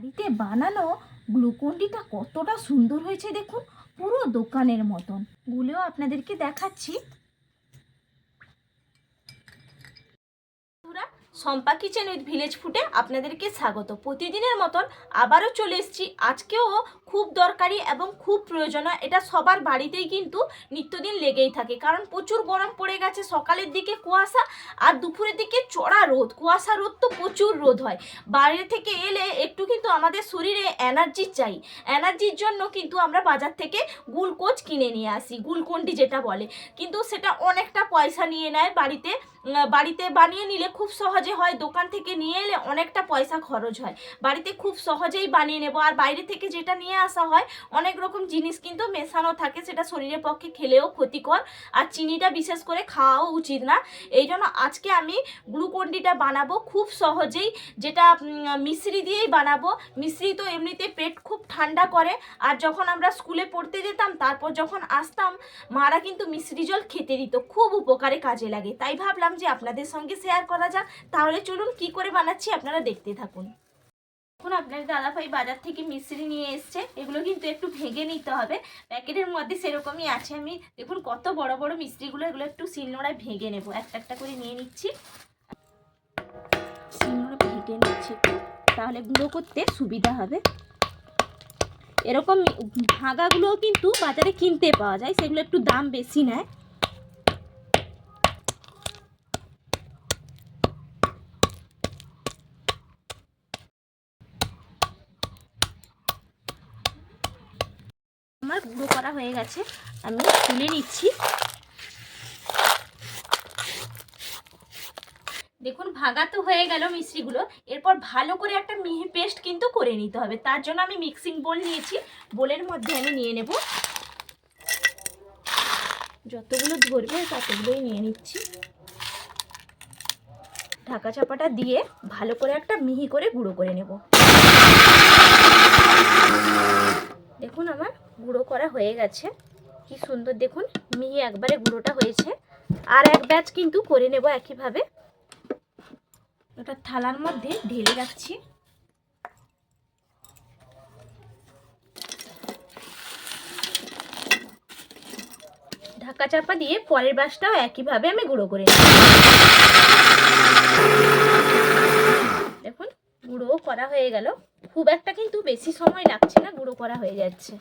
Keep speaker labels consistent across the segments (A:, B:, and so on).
A: বাড়িতে বানানো গ্লুকন্ডিটা কতটা সুন্দর হয়েছে দেখুন পুরো দোকানের মতন। গুলেও আপনাদেরকে দেখাচ্ছি বন্ধুরা, শম্পা কিচেন উইথ ভিলেজ ফুডে আপনাদেরকে স্বাগত। প্রতিদিনের মতন আবারও চলে এসেছি। আজকেও খুব দরকারি এবং খুব প্রয়োজনীয়। এটা সবার বাড়িতেই কিন্তু নিত্যদিন লেগেই থাকে। কারণ প্রচুর গরম পড়ে গেছে, সকালের দিকে কুয়াশা আর দুপুরের দিকে চড়া রোদ। কুয়াশা রোদ তো প্রচুর রোদ হয়। বাইরে থেকে এলে একটু কিন্তু আমাদের শরীরে এনার্জি চাই। এনার্জির জন্য কিন্তু আমরা বাজার থেকে গুলকোচ কিনে নিয়ে আসি। গুলকন্ডি যেটা বলে। কিন্তু সেটা অনেকটা পয়সা নিয়ে নেয় বাড়িতে। বাড়িতে বানিয়ে নিলে খুব সহজে হয়। দোকান থেকে নিয়ে এলে অনেকটা পয়সা খরচ হয়। বাড়িতে খুব সহজেই বানিয়ে নেব। আর বাইরে থেকে যেটা নিয়ে আসা হয়, অনেক রকম জিনিস কিন্তু মেশানো থাকে, সেটা শরীরের পক্ষে খেলেও ক্ষতিকর। আর চিনিটা বিশেষ করে খাওয়াও উচিত না। এই জন্য আজকে আমি গ্লুকন্ডিটা বানাবো খুব সহজেই, যেটা মিশ্রি দিয়েই বানাবো। মিশ্রি তো এমনিতে পেট খুব ঠান্ডা করে। আর যখন আমরা স্কুলে পড়তে যেতাম, তারপর যখন আসতাম, মারা কিন্তু মিশ্রি জল খেতে দিত। খুব উপকারে কাজে লাগে। তাই ভাবলাম যে আপনাদের সঙ্গে শেয়ার করা যাক। তাহলে চলুন কি করে বানাচ্ছি আপনারা দেখতে থাকুন। এখন আপনার দাদাভাই বাজার থেকে মিশ্রি নিয়ে এসছে। এগুলো কিন্তু একটু ভেঙে নিতে হবে। প্যাকেটের মধ্যে সেরকমই আছে। আমি, দেখুন, কত বড় বড় মিষ্টিগুলো এগুলো একটু শিলনোড়ায় ভেঙে নেব। একটা একটা করে নিয়ে নিচ্ছি। শিলনোড়া ভেঙে নিচ্ছি। তাহলে গুঁড়ো করতে সুবিধা হবে। এরকম ভাগাগুলোও কিন্তু বাজারে কিনতে পাওয়া যায়। সেগুলো একটু দাম বেশি নেয়। গুঁড়ো করা হয়ে গেছে, আমি তুলে নিচ্ছি। দেখুন, ভাগা তো হয়ে গেল মিষ্টিগুলো এরপর ভালো করে একটা মিহি পেস্ট কিন্তু করে নিতে হবে। তার জন্য আমি মিক্সিং বোল নিয়েছি। বোলের মধ্যে আমি নিয়ে নেব। যতগুলো ধরবে ততগুলোই নিয়ে নিচ্ছি। ঢাকা চাপাটা দিয়ে ভালো করে একটা মিহি করে গুঁড়ো করে নেব। দেখুন আমার গুঁড়ো করা হয়ে গেছে। কি সুন্দর দেখুন, মিহি একবারে গুঁড়োটা হয়েছে। আর এক ব্যাচ কিন্তু করে নেব একইভাবে। ওটা থালার মধ্যে ঢেলে রাখছি। ঢাকা চাপা দিয়ে পরের বাসটাও একইভাবে আমি গুঁড়ো করে দেখুন গুঁড়ো করা হয়ে গেল। খুব একটা কিন্তু বেশি সময় লাগছে না, গুঁড়ো করা হয়ে যাচ্ছে।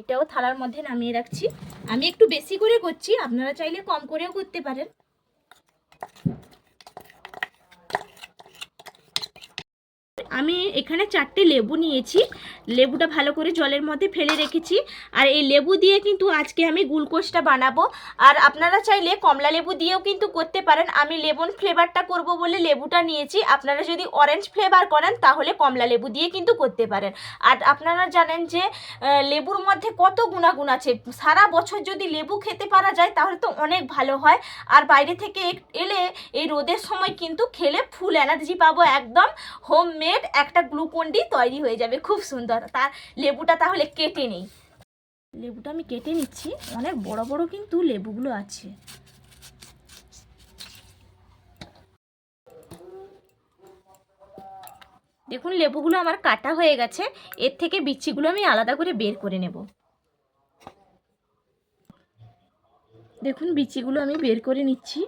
A: এটাও থালার মধ্যে নামিয়ে রাখছি। আমি একটু বেশি করে করছি, আপনারা চাইলে কম করেও করতে পারেন। আমি এখানে চারটে লেবু নিয়েছি। লেবুটা ভালো করে জলের মধ্যে ফেলে রেখেছি। আর এই লেবু দিয়ে কিন্তু আজকে আমি গুলকোষটা বানাবো। আর আপনারা চাইলে কমলা লেবু দিয়েও কিন্তু করতে পারেন। আমি লেবন ফ্লেভারটা করব বলে লেবুটা নিয়েছি। আপনারা যদি অরেঞ্জ ফ্লেভার করেন, তাহলে কমলা লেবু দিয়ে কিন্তু করতে পারেন। আর আপনারা জানেন যে লেবুর মধ্যে কত গুণাগুণ আছে। সারা বছর যদি লেবু খেতে পারা যায়, তাহলে তো অনেক ভালো হয়। আর বাইরে থেকে এলে এই রোদের সময় কিন্তু খেলে ফুল এনার্জি পাবো একদম। হোমমেড একটা গ্লুকন্ডি তৈরি হয়ে যাবে। খুব সুন্দর। তার লেবুটা তাহলে কেটে নেই। লেবুটা আমি কেটে নিচ্ছি। অনেক বড় বড় কিন্তু লেবুগুলো আছে। দেখুন, লেবুগুলো আমার কাটা হয়ে গেছে। এর থেকে বিচিগুলো আমি আলাদা করে বের করে নেব। দেখুন, বিচিগুলো আমি বের করে নিচ্ছি।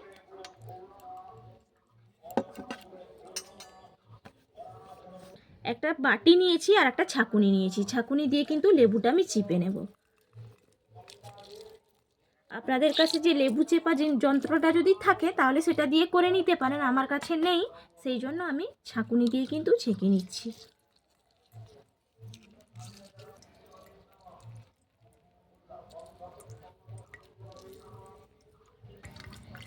A: একটা বাটি নিয়েছি আর একটা ছাকুনি নিয়েছি। ছাকুনি দিয়ে কিন্তু লেবুটা আমি চিপে নেব। আপনাদের কাছে যে লেবু চেপা যে যন্ত্রটা যদি থাকে, তাহলে সেটা দিয়ে করে নিতে পারেন। আমার কাছে নেই, সেই জন্য আমি ছাকুনি দিয়ে কিন্তু ছেঁকে নিচ্ছি।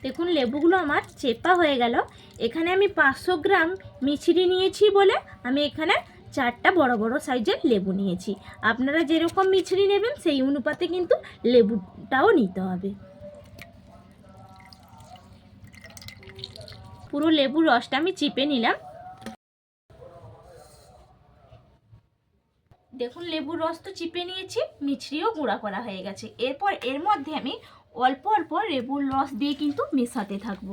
A: দেখুন, লেবুগুলো আমার চেপা হয়ে গেল। এখানে আমি পাঁচশো গ্রাম মিছরি নিয়েছি বলে আমি এখানে চারটা বড় বড় সাইজের লেবু নিয়েছি। আপনারা যেরকম মিছরি নেবেন সেই অনুপাতে কিন্তু লেবুটাও নিতে হবে। পুরো লেবুর রসটা আমি চিপে নিলাম। দেখুন, লেবুর রস তো চিপে নিয়েছি, মিছরিও গুঁড়া করা হয়ে গেছে। এরপর এর মধ্যে আমি অল্প অল্প লেবুর রস দিয়ে কিন্তু মেশাতে থাকব।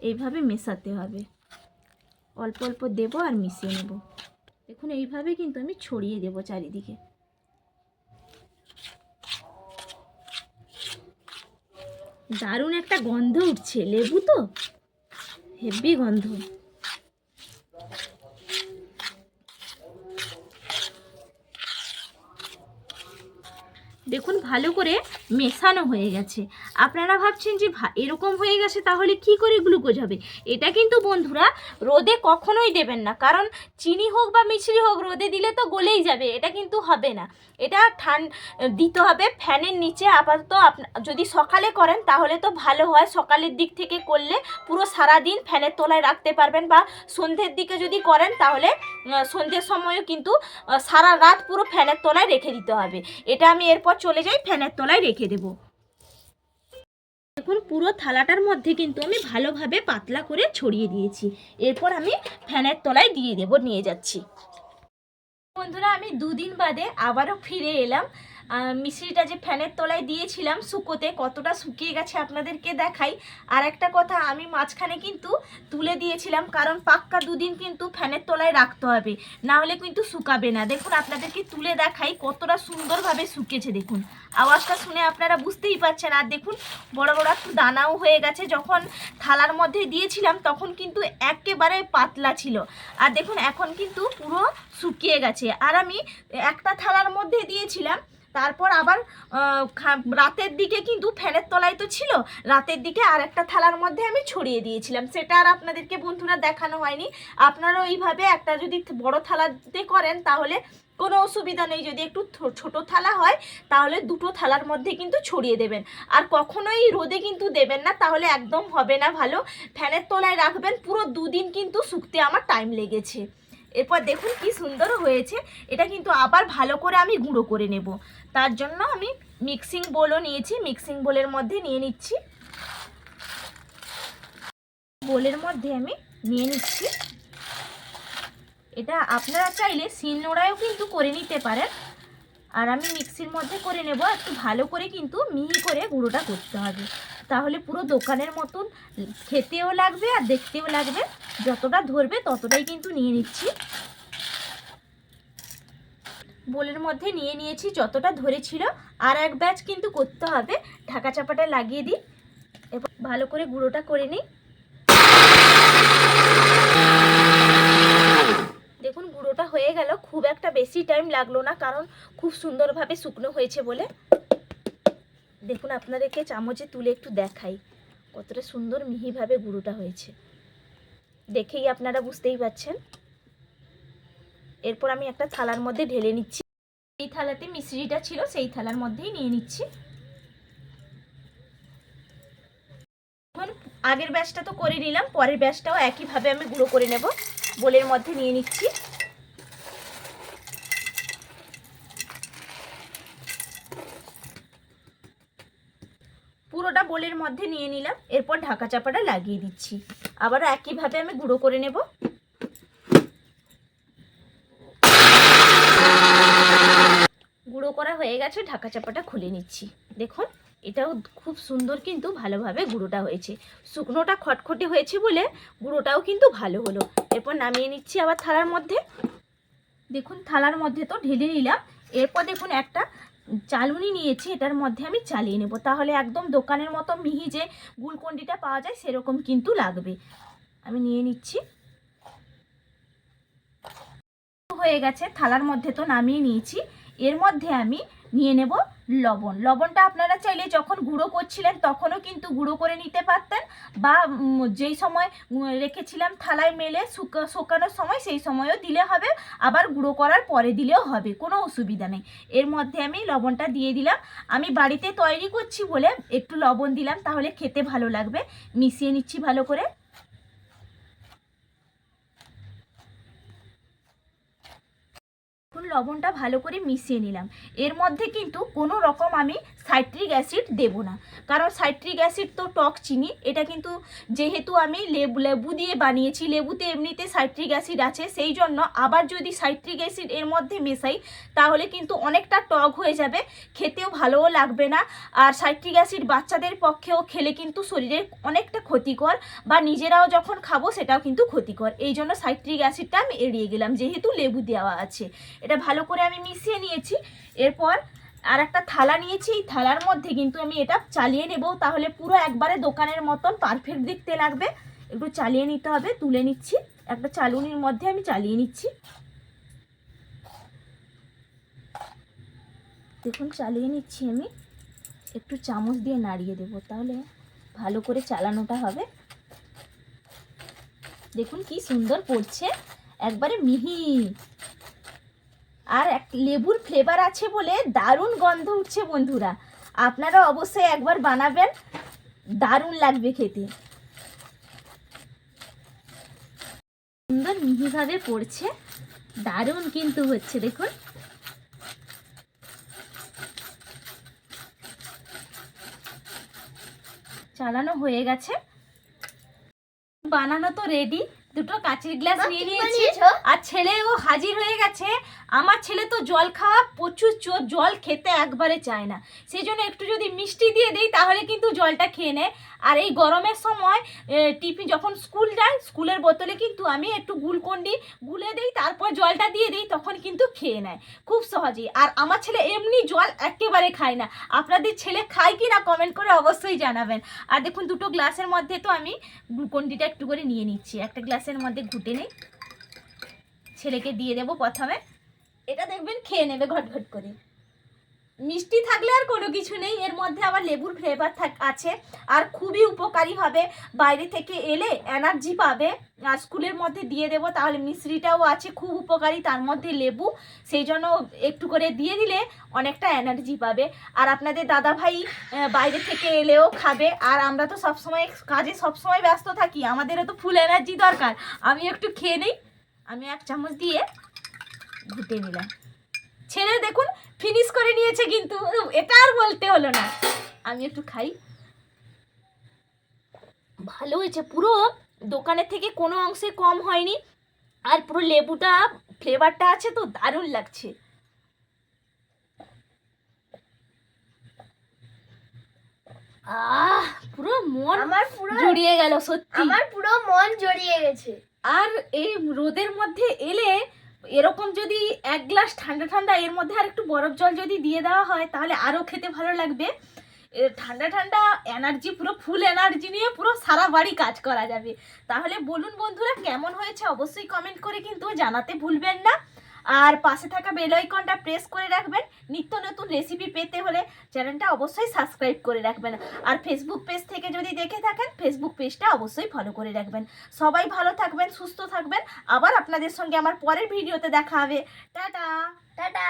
A: এইভাবে মেশাতে হবে। অল্প অল্প দেব আর মিশিয়ে নেব। দেখুন, এইভাবে কিন্তু আমি ছড়িয়ে দেব চারিদিকে। দারুণ একটা গন্ধ উঠছে। লেবু তো? হেভি গন্ধ। দেখুন, ভালো করে মেশানো হয়ে গেছে। আপনারা ভাবছেন যে এরকম হয়ে গেছে, তাহলে কি করে গ্লুকোজ হবে এটা কিন্তু বন্ধুরা রোদে কখনোই দেবেন না। কারণ চিনি হোক বা মিশ্রি হোক, রোদে দিলে তো গলেই যাবে, এটা কিন্তু হবে না। এটা ঠান, দিতে হবে ফ্যানের নিচে, আপাতত যদি সকালে করেন, তাহলে তো ভালো হয়। সকালের দিক থেকে করলে পুরো সারা দিন ফ্যানের তলায় রাখতে পারবেন বা সন্ধ্যের দিকে যদি করেন, তাহলে সন্ধ্যের সময়ও কিন্তু সারা রাত পুরো ফ্যানের তলায় রেখে দিতে হবে। এটা আমি এরপর চলে যাই ফ্যানের তলায় রেখে দেব। দেখুন, পুরো থালাটার মধ্যে কিন্তু আমি ভালোভাবে পাতলা করে ছড়িয়ে দিয়েছি। এরপর আমি ফ্যানের তলায় দিয়ে দেব, নিয়ে যাচ্ছি। বন্ধুরা, আমি দুদিন বাদে আবারও ফিরে এলাম। মিশ্রিটা যে ফ্যানের তলায় দিয়েছিলাম শুকোতে কতটা শুকিয়ে গেছে আপনাদেরকে দেখাই। আর একটা কথা, আমি মাঝখানে কিন্তু তুলে দিয়েছিলাম, কারণ পাক্কা দুদিন কিন্তু ফ্যানের তলায় রাখতে হবে, না হলে কিন্তু শুকাবে না। দেখুন, আপনাদেরকে তুলে দেখাই কতটা সুন্দরভাবে শুকিয়েছে। দেখুন, আওয়াজটা শুনে আপনারা বুঝতেই পারছেন। আর দেখুন, বড় বড় একটু দানাও হয়ে গেছে। যখন থালার মধ্যে দিয়েছিলাম, তখন কিন্তু একেবারে পাতলা ছিল। আর দেখুন, এখন কিন্তু পুরো শুকিয়ে গেছে। আর আমি একটা থালার মধ্যে দিয়েছিলাম তারপর আবার রাতের দিকে কিন্তু ফ্যানের তলায় তো ছিল, রাতের দিকে আর একটা থালার মধ্যে আমি ছড়িয়ে দিয়েছিলাম। সেটা আর আপনাদেরকে বন্ধুরা দেখানো হয়নি। আপনারাও এইভাবে একটা যদি বড় থালাতে করেন, তাহলে কোনো অসুবিধা নেই। যদি একটু ছোট থালা হয়, তাহলে দুটো থালার মধ্যে কিন্তু ছড়িয়ে দেবেন। আর কখনোই রোদে কিন্তু দেবেন না, তাহলে একদম হবে না ভালো। ফ্যানের তলায় রাখবেন, পুরো দুদিন কিন্তু শুকতে আমার টাইম লেগেছে। এরপর দেখুন কি সুন্দর হয়েছে। এটা কিন্তু আবার ভালো করে আমি গুঁড়ো করে নেব। তার জন্য আমি মিক্সিং বোলও নিয়েছি। মিক্সিং বোলের মধ্যে নিয়ে নিচ্ছি। বোলের মধ্যে আমি নিয়ে নিচ্ছি। এটা আপনারা চাইলে শিলনোড়ায়ও কিন্তু করে নিতে পারেন। আর আমি মিক্সির মধ্যে করে নেব। একটু ভালো করে কিন্তু মিহি করে গুঁড়োটা করতে হবে। তাহলে পুরো দোকানের মতন খেতেও লাগবে আর দেখতেও লাগবে। যতটা ধরবে ততটাই কিন্তু নিয়ে নিচ্ছি। বোলের মধ্যে নিয়ে নিয়েছি যতটা ধরেছিল। আর এক ব্যাচ কিন্তু করতে হবে। ঢাকা চাপাটা লাগিয়ে দিই। এবার ভালো করে গুঁড়োটা করে নিই। দেখুন, গুঁড়োটা হয়ে গেল। খুব একটা বেশি টাইম লাগল না, কারণ খুব সুন্দরভাবে শুকনো হয়েছে বলে। দেখুন, আপনাদেরকে চামচে তুলে একটু দেখাই। কতটা সুন্দর মিহিভাবে গুঁড়োটা হয়েছে। দেখেই আপনারা বুঝতেই পাচ্ছেন। এরপর আমি একটা থালার মধ্যে ঢেলে নিচ্ছি। এই থালাতে মিশ্রিটা ছিল, সেই থালার মধ্যেই নিয়ে নিচ্ছি। আগের ব্যাচটা তো করে নিলাম, পরের ব্যাচটাও একইভাবে আমি গুঁড়ো করে নেব। বোলের মধ্যে নিয়ে নিচ্ছি। বোলের মধ্যে নিয়ে নিলাম, এরপর ঢাকা চাপাটা লাগিয়ে দিচ্ছি। আবারও একইভাবে আমি গুঁড়ো করে নেব। গুঁড়ো করা হয়ে গেছে, ঢাকা চাপাটা খুলে নিচ্ছি। দেখুন, এটাও খুব সুন্দর কিন্তু ভালোভাবে গুঁড়োটা হয়েছে। শুকনোটা খটখটে হয়েছে বলে গুঁড়োটাও কিন্তু ভালো হলো। এরপর নামিয়ে নিচ্ছি আবার থালার মধ্যে। দেখুন, থালার মধ্যে তো ঢেলে নিলাম। এরপর দেখুন একটা চালুনি নিয়েছি, এটার মধ্যে আমি চালিয়ে নেব। তাহলে একদম দোকানের মতো মিহি যে গুলকন্ডিটা পাওয়া যায়, সেরকম কিন্তু লাগবে। আমি নিয়ে নিচ্ছি। হয়ে গেছে, থালার মধ্যে তো নামিয়ে নিয়েছি। এর মধ্যে আমি নিয়ে নেব লবণ। লবণটা আপনারা চাইলে যখন গুঁড়ো করছিলেন তখনও কিন্তু গুঁড়ো করে নিতে পারতেন বা যেই সময় রেখেছিলাম থালায় মেলে শুকা, শুকানোর সময় সেই সময়ও দিলে হবে, আবার গুঁড়ো করার পরে দিলেও হবে, কোনো অসুবিধা নেই। এর মধ্যে আমি লবণটা দিয়ে দিলাম। আমি বাড়িতে তৈরি করছি বলে একটু লবণ দিলাম, তাহলে খেতে ভালো লাগবে। মিশিয়ে নিচ্ছি ভালো করে। লবণটা ভালো করে মিশিয়ে নিলাম। এর মধ্যে কিন্তু কোনো রকম আমি সাইট্রিক অ্যাসিড দেব না। কারণ সাইট্রিক অ্যাসিড তো টক চিনি, এটা কিন্তু যেহেতু আমি লেবু লেবু দিয়ে বানিয়েছি, লেবুতে এমনিতে সাইট্রিক অ্যাসিড আছে, সেই জন্য আবার যদি সাইট্রিক অ্যাসিড এর মধ্যে মেশাই, তাহলে কিন্তু অনেকটা টক হয়ে যাবে, খেতেও ভালোও লাগবে না। আর সাইট্রিক অ্যাসিড বাচ্চাদের পক্ষেও খেলে কিন্তু শরীরের অনেকটা ক্ষতিকর, বা নিজেরাও যখন খাব সেটাও কিন্তু ক্ষতিকর। এই জন্য সাইট্রিক অ্যাসিডটা আমি এড়িয়ে গেলাম, যেহেতু লেবু দেওয়া আছে। এটা ভালো করে আমি মিশিয়ে নিয়েছি। এরপর আর একটা থালা নিয়েছি। এই থালার মধ্যে কিন্তু আমি এটা চালিয়ে নেব। তাহলে পুরো একবারে দোকানের মতন পারফেক্ট দেখতে লাগবে। একটু চালিয়ে নিতে হবে, তুলে নিচ্ছি। একটা চালুনির মধ্যে আমি চালিয়ে নিচ্ছি। দেখুন, চালিয়ে নিচ্ছি আমি। একটু চামচ দিয়ে নাড়িয়ে দেব, তাহলে ভালো করে চালানোটা হবে। দেখুন, কি সুন্দর পড়ছে একবারে মিহি। আর এক লেবুর ফ্লেভার আছে বলে দারুণ গন্ধ উঠছে বন্ধুরা। আপনারা অবশ্যই একবার বানাবেন, দারুণ লাগবে খেতে। সুন্দর মিহিভাবে পড়ছে, দারুণ কিন্তু হচ্ছে, দেখুন। চালানো হয়ে গেছে। বানানো তো রেডি দুটো কাঁচের গ্লাস নিয়ে নিয়েছি। আর ছেলেও হাজির হয়ে গেছে। আমার ছেলে তো জল খাওয়া প্রচুর চোর জল খেতে একবারে চায় না। সেই জন্য একটু যদি মিষ্টি দিয়ে দিই তাহলে কিন্তু জলটা খেয়ে নেয়। আর এই গরমের সময় টিফিন যখন স্কুল যায় স্কুলের বোতলে কিন্তু আমি একটু গুলকন্ডি গুলে দিই তারপর জলটা দিয়ে দিই তখন কিন্তু খেয়ে নেয়। খুব সহজেই। আর আমার ছেলে এমনি জল একেবারে খায় না। আপনাদের ছেলে খায় কি না কমেন্ট করে অবশ্যই জানাবেন। আর দেখুন দুটো গ্লাসের মধ্যে তো আমি গ্লুকন্ডিটা একটু করে নিয়ে নিচ্ছি। একটা গ্লাসের মধ্যে ঘুটে নেই। ছেলেকে দিয়ে দেবো প্রথমে। এটা দেখবেন খেয়ে নেবে ঘট ঘট করে। মিষ্টি থাকলে আর কোনো কিছু নেই, এর মধ্যে আবার লেবুর ফ্লেভার থাক, আছে। আর খুবই উপকারী হবে, বাইরে থেকে এলে এনার্জি পাবে, আর স্কুলের মধ্যে দিয়ে দেবো, তাহলে মিশ্রিটাও আছে, খুব উপকারী, তার মধ্যে লেবু, সেই জন্য একটু করে দিয়ে দিলে অনেকটা এনার্জি পাবে। আর আপনাদের দাদা ভাই বাইরে থেকে এলেও খাবে, আর আমরা তো সবসময় কাজে সবসময় ব্যস্ত থাকি, আমাদেরও তো ফুল এনার্জি দরকার। আমি একটু খেয়ে নিই, আমি এক চামচ দিয়ে ঘুটে নিলাম। ছেলে দেখুন ফিনিশ করে নিয়েছে কিন্তু এটা আর বলতে হলো না। আমি একটু খাই। ভালো হয়েছে পুরো দোকানের থেকে কোনো অংশে কম হয়নি। আর পুরো লেবুটা ফ্লেভারটা আছে তো দারুণ লাগছে। আহ পুরো মন
B: আমার পুরো
A: জুড়িয়ে গেল সত্যি।
B: আমার পুরো মন জড়িয়ে গেছে।
A: আর এই রোদের মধ্যে এলে এরকম যদি এক গ্লাস ঠান্ডা ঠান্ডা, এর মধ্যে আর একটু বরফ জল যদি দিয়ে দেওয়া হয়, তাহলে আরও খেতে ভালো লাগবে। ঠান্ডা ঠান্ডা এনার্জি পুরো ফুল এনার্জি নিয়ে পুরো সারা বাড়ি কাজ করা যাবে। তাহলে বলুন বন্ধুরা, কেমন হয়েছে? অবশ্যই কমেন্ট করে কিন্তু জানাতে ভুলবেন না। আর পাশে থাকা বেল আইকনটা প্রেস করে রাখবেন। নিত্য নতুন রেসিপি পেতে হলে চ্যানেলটা অবশ্যই সাবস্ক্রাইব করে রাখবেন। আর ফেসবুক পেজ থেকে যদি দেখে থাকেন ফেসবুক পেজটা অবশ্যই ফলো করে রাখবেন। সবাই ভালো থাকবেন, সুস্থ থাকবেন। আবার আপনাদের সঙ্গে আমার পরের ভিডিওতে দেখা হবে। টাটা!
B: টাটা!